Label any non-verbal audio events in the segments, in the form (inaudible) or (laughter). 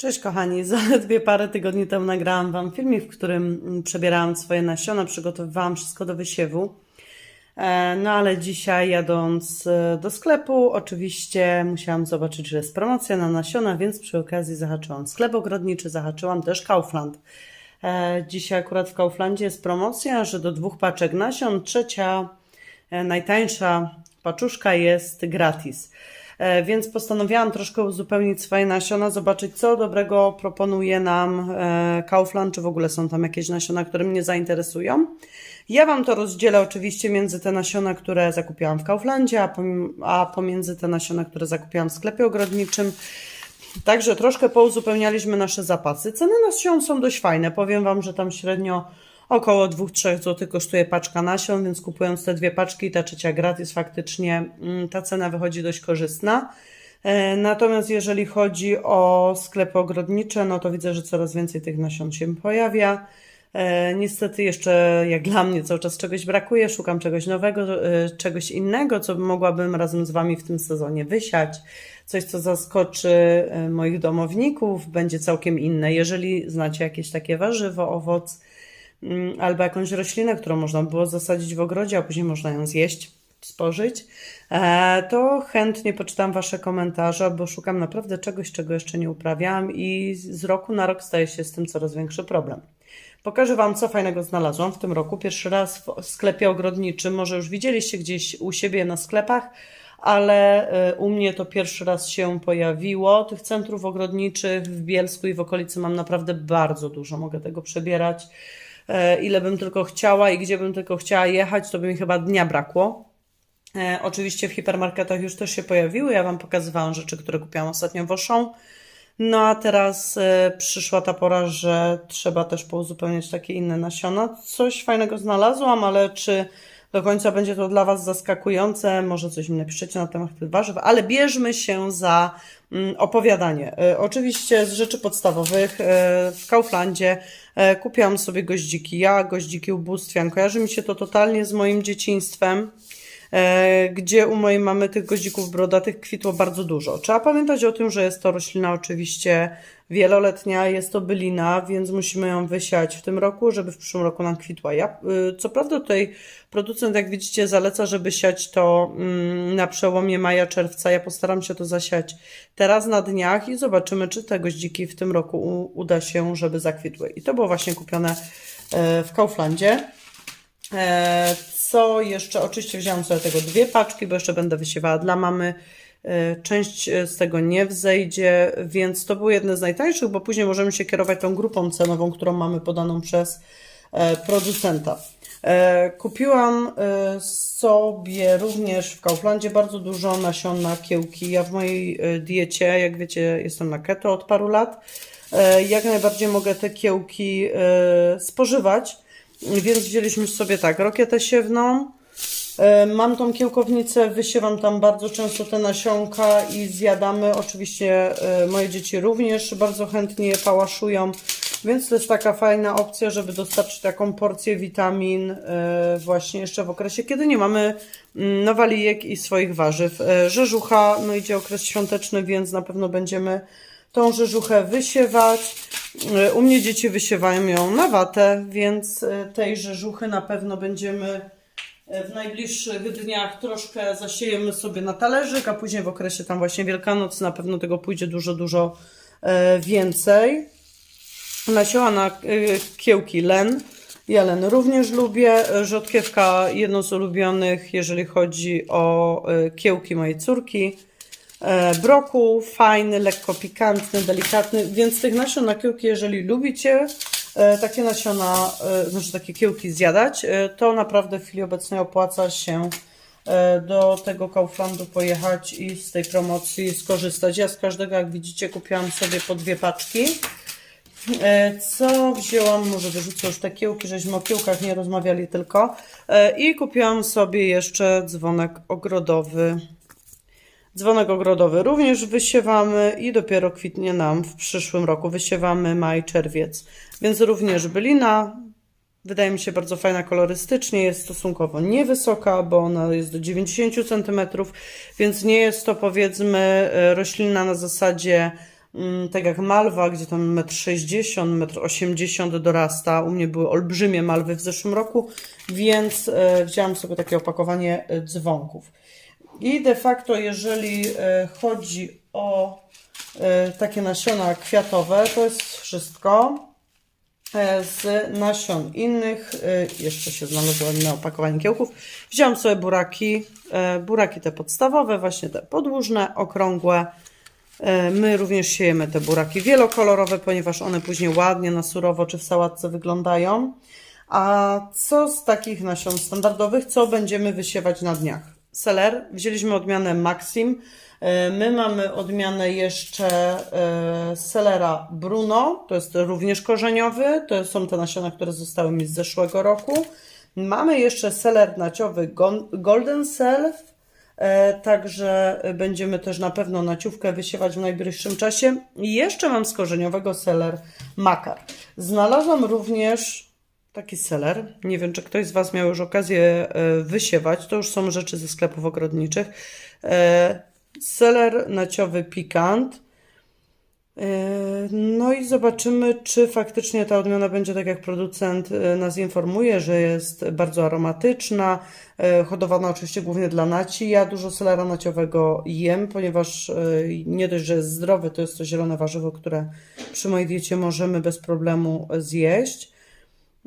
Cześć kochani, (laughs) zaledwie parę tygodni temu nagrałam Wam filmik, w którym mm, przebierałam swoje nasiona, przygotowywałam wszystko do wysiewu. E, No ale dzisiaj jadąc e, do sklepu, oczywiście musiałam zobaczyć, że jest promocja na nasiona, więc przy okazji zahaczyłam sklep ogrodniczy, zahaczyłam też Kaufland. E, Dzisiaj akurat w Kauflandzie jest promocja, że do dwóch paczek nasion trzecia, najtańsza paczuszka jest gratis. E, Więc postanowiłam troszkę uzupełnić swoje nasiona, zobaczyć co dobrego proponuje nam e, Kaufland, czy w ogóle są tam jakieś nasiona, które mnie zainteresują. Ja Wam to rozdzielę oczywiście między te nasiona, które zakupiłam w Kauflandzie, a, pom- a pomiędzy te nasiona, które zakupiłam w sklepie ogrodniczym. Także troszkę pouzupełnialiśmy nasze zapasy. Ceny nasion są dość fajne. Powiem Wam, że tam średnio około 2-3 zł kosztuje paczka nasion, więc kupując te dwie paczki ta trzecia gratis, faktycznie mm, ta cena wychodzi dość korzystna. E, Natomiast jeżeli chodzi o sklepy ogrodnicze, no to widzę, że coraz więcej tych nasion się pojawia. E, Niestety jeszcze jak dla mnie cały czas czegoś brakuje, szukam czegoś nowego, e, czegoś innego, co mogłabym razem z Wami w tym sezonie wysiać. Coś, co zaskoczy moich domowników, będzie całkiem inne. Jeżeli znacie jakieś takie warzywo, owoc, albo jakąś roślinę, którą można było zasadzić w ogrodzie, a później można ją zjeść, spożyć, e, to chętnie poczytam Wasze komentarze, bo szukam naprawdę czegoś, czego jeszcze nie uprawiałam i z roku na rok staje się z tym coraz większy problem. Pokażę Wam, co fajnego znalazłam w tym roku. Pierwszy raz w sklepie ogrodniczym, może już widzieliście gdzieś u siebie na sklepach, ale e, u mnie to pierwszy raz się pojawiło. Tych centrów ogrodniczych w Bielsku i w okolicy mam naprawdę bardzo dużo. Mogę tego przebierać ile bym tylko chciała i gdzie bym tylko chciała jechać, to by mi chyba dnia brakło. E, oczywiście w hipermarketach już też się pojawiły. Ja Wam pokazywałam rzeczy, które kupiłam ostatnio w Auchan. No a teraz e, przyszła ta pora, że trzeba też pouzupełniać takie inne nasiona. Coś fajnego znalazłam, ale czy do końca będzie to dla Was zaskakujące? Może coś mi napiszecie na temat tych warzyw, ale bierzmy się za mm, opowiadanie. E, Oczywiście z rzeczy podstawowych e, w Kauflandzie e, kupiłam sobie goździki. Ja goździki ubóstwiam. Kojarzy mi się to totalnie z moim dzieciństwem e, gdzie u mojej mamy tych goździków brodatych kwitło bardzo dużo. Trzeba pamiętać o tym, że jest to roślina oczywiście wieloletnia, jest to bylina, więc musimy ją wysiać w tym roku, żeby w przyszłym roku nam kwitła. Ja, y, co prawda tutaj producent, jak widzicie, zaleca, żeby siać to mm, na przełomie maja-czerwca. Ja postaram się to zasiać teraz na dniach i zobaczymy, czy te goździki w tym roku uda się, żeby zakwitły. I to było właśnie kupione e, w Kauflandzie. Co jeszcze? Oczywiście wziąłam sobie tego dwie paczki, bo jeszcze będę wysiewała dla mamy. E, Część e, z tego nie wzejdzie, więc to było jedne z najtańszych, bo później możemy się kierować tą grupą cenową, którą mamy podaną przez e, producenta. Kupiłam sobie również w Kauflandzie bardzo dużo nasion na kiełki. Ja w mojej diecie, jak wiecie, jestem na keto od paru lat. Jak najbardziej mogę te kiełki spożywać. Więc wzięliśmy sobie tak, rokietę siewną. E, Mam tą kiełkownicę, wysiewam tam bardzo często te nasionka i zjadamy. Oczywiście e, moje dzieci również bardzo chętnie je pałaszują, więc to jest taka fajna opcja, żeby dostarczyć taką porcję witamin e, właśnie jeszcze w okresie, kiedy nie mamy mm, nowalijek i swoich warzyw. Rzeżucha, no idzie okres świąteczny, więc na pewno będziemy tą rzeżuchę wysiewać. E, U mnie dzieci wysiewają ją na watę, więc e, tej rzeżuchy na pewno będziemy e, w najbliższych dniach troszkę zasiejemy sobie na talerzyk, a później w okresie tam właśnie Wielkanocy na pewno tego pójdzie dużo, dużo więcej. Nasiła na kiełki len. Ja len również lubię. Rzodkiewka jedną z ulubionych, jeżeli chodzi o kiełki mojej córki. E, Brokuł fajny, lekko pikantny, delikatny, więc tych nasion na kiełki, jeżeli lubicie e, takie nasiona, e, znaczy takie kiełki zjadać, to naprawdę w chwili obecnej opłaca się do tego Kauflandu pojechać i z tej promocji skorzystać. Ja z każdego, jak widzicie, kupiłam sobie po dwie paczki. Co wzięłam? Może wyrzucę już te kiełki, żeśmy o kiełkach nie rozmawiali tylko. I kupiłam sobie jeszcze dzwonek ogrodowy. Dzwonek ogrodowy również wysiewamy i dopiero kwitnie nam w przyszłym roku. Wysiewamy maj, czerwiec. Więc również bylina. Wydaje mi się bardzo fajna kolorystycznie. Jest stosunkowo niewysoka, bo ona jest do 90 cm, więc nie jest to powiedzmy e, roślina na zasadzie mm, tak jak malwa, gdzie tam 1,60 m, 1,80 m dorasta. U mnie były olbrzymie malwy w zeszłym roku, więc e, wzięłam sobie takie opakowanie e, dzwonków. I de facto, jeżeli e, chodzi o e, takie nasiona kwiatowe, to jest wszystko e, z nasion innych. Jeszcze się znalazło inne opakowanie kiełków. Wziąłam sobie buraki, buraki te podstawowe, właśnie te podłużne, okrągłe. My również siejemy te buraki wielokolorowe, ponieważ one później ładnie na surowo czy w sałatce wyglądają. A co z takich nasion standardowych, co będziemy wysiewać na dniach? Seler, wzięliśmy odmianę Maxim. E, My mamy odmianę jeszcze e, selera Bruno, to jest również korzeniowy, to są te nasiona, które zostały mi z zeszłego roku. Mamy jeszcze seler naciowy Golden Self, E, Także będziemy też na pewno naciówkę wysiewać w najbliższym czasie. I jeszcze mam z korzeniowego seler makar. Znalazłam również taki seler. Nie wiem, czy ktoś z Was miał już okazję e, wysiewać. To już są rzeczy ze sklepów ogrodniczych. E, Seler naciowy pikant. E, No i zobaczymy, czy faktycznie ta odmiana będzie tak, jak producent nas informuje, że jest bardzo aromatyczna, hodowana oczywiście głównie dla naci. Ja dużo selera naciowego jem, ponieważ nie dość, że jest zdrowy, to jest to zielone warzywo, które przy mojej diecie możemy bez problemu zjeść.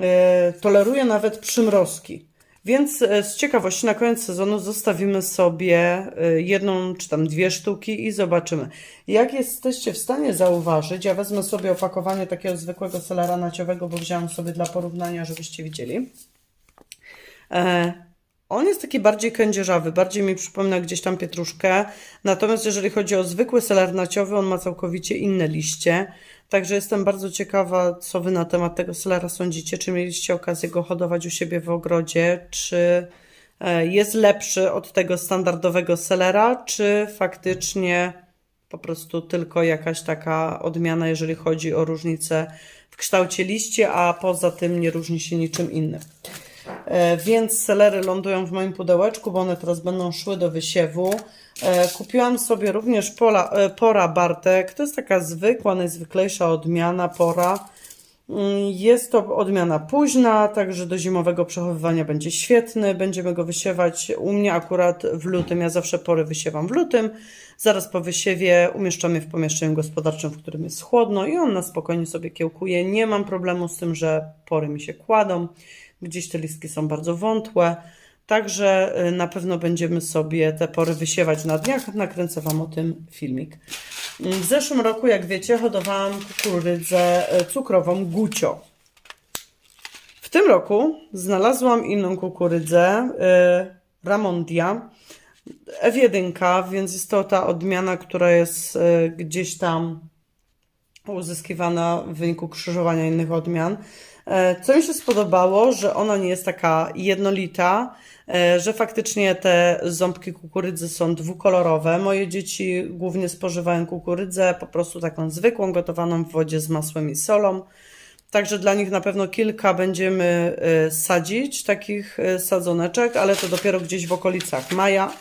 E, Toleruję nawet przymrozki. Więc e, z ciekawości na koniec sezonu zostawimy sobie e, jedną czy tam dwie sztuki i zobaczymy. Jak jesteście w stanie zauważyć, ja wezmę sobie opakowanie takiego zwykłego selera naciowego, bo wziąłam sobie dla porównania, żebyście widzieli. On jest taki bardziej kędzierzawy, bardziej mi przypomina gdzieś tam pietruszkę. Natomiast jeżeli chodzi o zwykły seler naciowy, on ma całkowicie inne liście. Także jestem bardzo ciekawa, co Wy na temat tego selera sądzicie. Czy mieliście okazję go hodować u siebie w ogrodzie? Czy e, jest lepszy od tego standardowego selera? Czy faktycznie po prostu tylko jakaś taka odmiana, jeżeli chodzi o różnicę w kształcie liści, a poza tym nie różni się niczym innym? E, Więc selery lądują w moim pudełeczku, bo one teraz będą szły do wysiewu. E, Kupiłam sobie również pola, e, pora Bartek. To jest taka zwykła, najzwyklejsza odmiana pora. Mm, Jest to odmiana późna, także do zimowego przechowywania będzie świetny. Będziemy go wysiewać u mnie akurat w lutym. Ja zawsze pory wysiewam w lutym. Zaraz po wysiewie umieszczam je w pomieszczeniu gospodarczym, w którym jest chłodno i on na spokojnie sobie kiełkuje. Nie mam problemu z tym, że pory mi się kładą. Gdzieś te listki są bardzo wątłe. Także y, na pewno będziemy sobie te pory wysiewać na dniach. Nakręcę Wam o tym filmik. Mm, W zeszłym roku, jak wiecie, hodowałam kukurydzę y, cukrową Gucio. W tym roku znalazłam inną kukurydzę y, Ramondia F1, więc jest to ta odmiana, która jest gdzieś tam uzyskiwana w wyniku krzyżowania innych odmian. E, Co mi się spodobało, że ona nie jest taka jednolita, e, że faktycznie te ząbki kukurydzy są dwukolorowe. Moje dzieci głównie spożywają kukurydzę po prostu taką zwykłą, gotowaną w wodzie z masłem i solą. Także dla nich na pewno kilka będziemy e, sadzić, takich sadzoneczek, ale to dopiero gdzieś w okolicach maja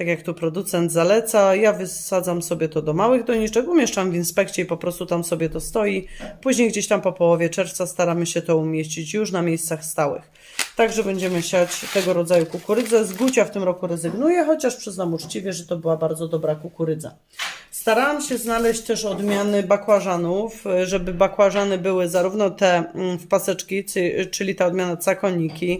tak jak tu producent zaleca. Ja wysadzam sobie to do małych doniczek, umieszczam w inspekcie i po prostu tam sobie to stoi. Później gdzieś tam po połowie czerwca staramy się to umieścić już na miejscach stałych. Także będziemy siać tego rodzaju kukurydzę. Z gucia w tym roku rezygnuję, chociaż przyznam uczciwie, że to była bardzo dobra kukurydza. Starałam się znaleźć też odmiany bakłażanów, żeby bakłażany były zarówno te mm, w paseczki, czyli ta odmiana cakoniki,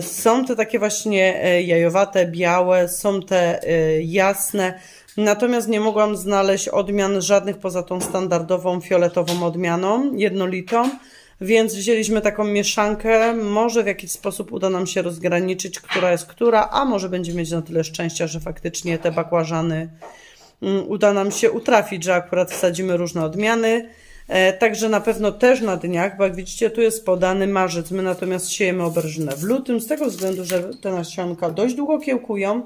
Są te takie właśnie e, jajowate, białe, są te e, jasne. Natomiast nie mogłam znaleźć odmian żadnych poza tą standardową fioletową odmianą, jednolitą. Więc wzięliśmy taką mieszankę. Może w jakiś sposób uda nam się rozgraniczyć, która jest która, a może będziemy mieć na tyle szczęścia, że faktycznie te bakłażany mm, uda nam się utrafić, że akurat wsadzimy różne odmiany. E, Także na pewno też na dniach, bo jak widzicie, tu jest podany marzec. My natomiast siejemy oberżynę w lutym, z tego względu, że te nasionka dość długo kiełkują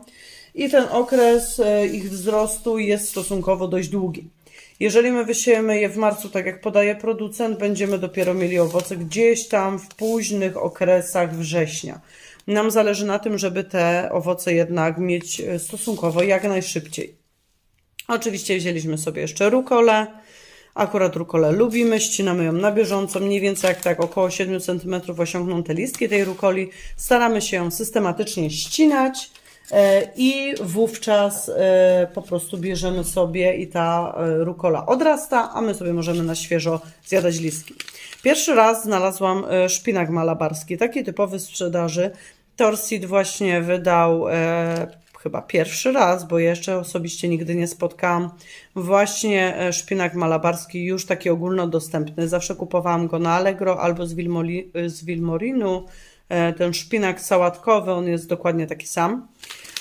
i ten okres e, ich wzrostu jest stosunkowo dość długi. Jeżeli my wysiejemy je w marcu, tak jak podaje producent, będziemy dopiero mieli owoce gdzieś tam w późnych okresach września. Nam zależy na tym, żeby te owoce jednak mieć e, stosunkowo jak najszybciej. Oczywiście wzięliśmy sobie jeszcze rukolę. Akurat rukolę lubimy, ścinamy ją na bieżąco, mniej więcej jak tak około 7 cm osiągną te listki tej rukoli. Staramy się ją systematycznie ścinać e, i wówczas e, po prostu bierzemy sobie i ta e, rukola odrasta, a my sobie możemy na świeżo zjadać listki. Pierwszy raz znalazłam szpinak malabarski, taki typowy sprzedaży. Torsid właśnie wydał chyba pierwszy raz, bo jeszcze osobiście nigdy nie spotkałam. Właśnie e, szpinak malabarski, już taki ogólnodostępny. Zawsze kupowałam go na Allegro albo z, Wilmoli, z Wilmorinu. E, Ten szpinak sałatkowy, on jest dokładnie taki sam.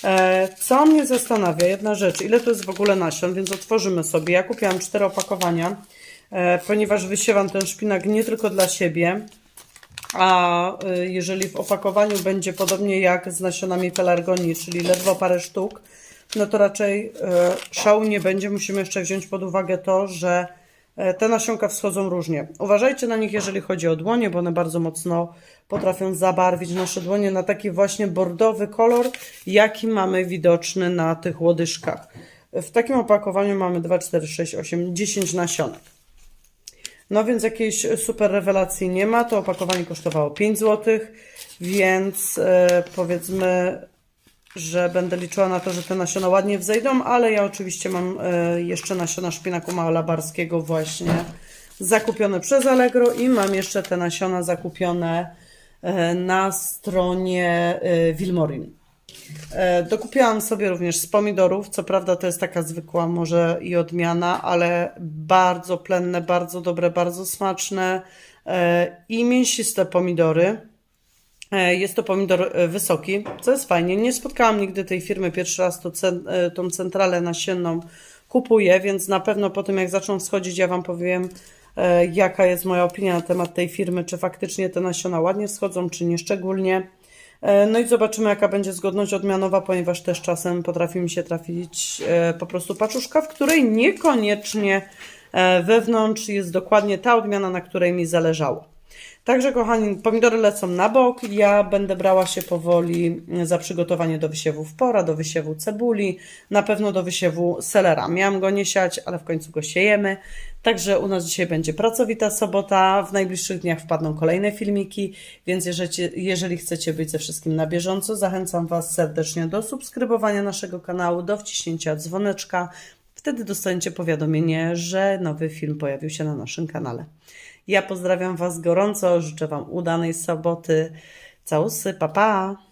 E, Co mnie zastanawia, jedna rzecz, ile to jest w ogóle nasion, więc otworzymy sobie. Ja kupiłam cztery opakowania, e, ponieważ wysiewam ten szpinak nie tylko dla siebie, a y, jeżeli w opakowaniu będzie podobnie jak z nasionami pelargonii, czyli ledwo parę sztuk, no to raczej y, szału nie będzie. Musimy jeszcze wziąć pod uwagę to, że y, te nasionka wschodzą różnie. Uważajcie na nich, jeżeli chodzi o dłonie, bo one bardzo mocno potrafią zabarwić nasze dłonie na taki właśnie bordowy kolor, jaki mamy widoczny na tych łodyżkach. W takim opakowaniu mamy 2, 4, 6, 8, 10 nasionek. No więc jakiejś super rewelacji nie ma. To opakowanie kosztowało 5 zł, więc e, powiedzmy, że będę liczyła na to, że te nasiona ładnie wzejdą, ale ja oczywiście mam e, jeszcze nasiona szpinaku malabarskiego właśnie zakupione przez Allegro i mam jeszcze te nasiona zakupione e, na stronie Wilmorin. E, Dokupiłam sobie również z pomidorów. Co prawda to jest taka zwykła może i odmiana, ale bardzo plenne, bardzo dobre, bardzo smaczne e, i mięsiste pomidory. E, Jest to pomidor wysoki, co jest fajnie. Nie spotkałam nigdy tej firmy, pierwszy raz to cen, tą centralę nasienną kupuję, więc na pewno po tym jak zaczną wschodzić, ja Wam powiem, jaka jest moja opinia na temat tej firmy, czy faktycznie te nasiona ładnie wschodzą, czy nie szczególnie. E, No i zobaczymy, jaka będzie zgodność odmianowa, ponieważ też czasem potrafi mi się trafić e, po prostu paczuszka, w której niekoniecznie e, wewnątrz jest dokładnie ta odmiana, na której mi zależało. Także, kochani, pomidory lecą na bok. Ja będę brała się powoli za przygotowanie do wysiewów pora, do wysiewu cebuli, na pewno do wysiewu selera. Miałam go nie siać, ale w końcu go siejemy. Także u nas dzisiaj będzie pracowita sobota. W najbliższych dniach wpadną kolejne filmiki, więc jeżeli, jeżeli chcecie być ze wszystkim na bieżąco, zachęcam Was serdecznie do subskrybowania naszego kanału, do wciśnięcia dzwoneczka. Wtedy dostaniecie powiadomienie, że nowy film pojawił się na naszym kanale. Ja pozdrawiam Was gorąco, życzę Wam udanej soboty. Całusy, pa pa!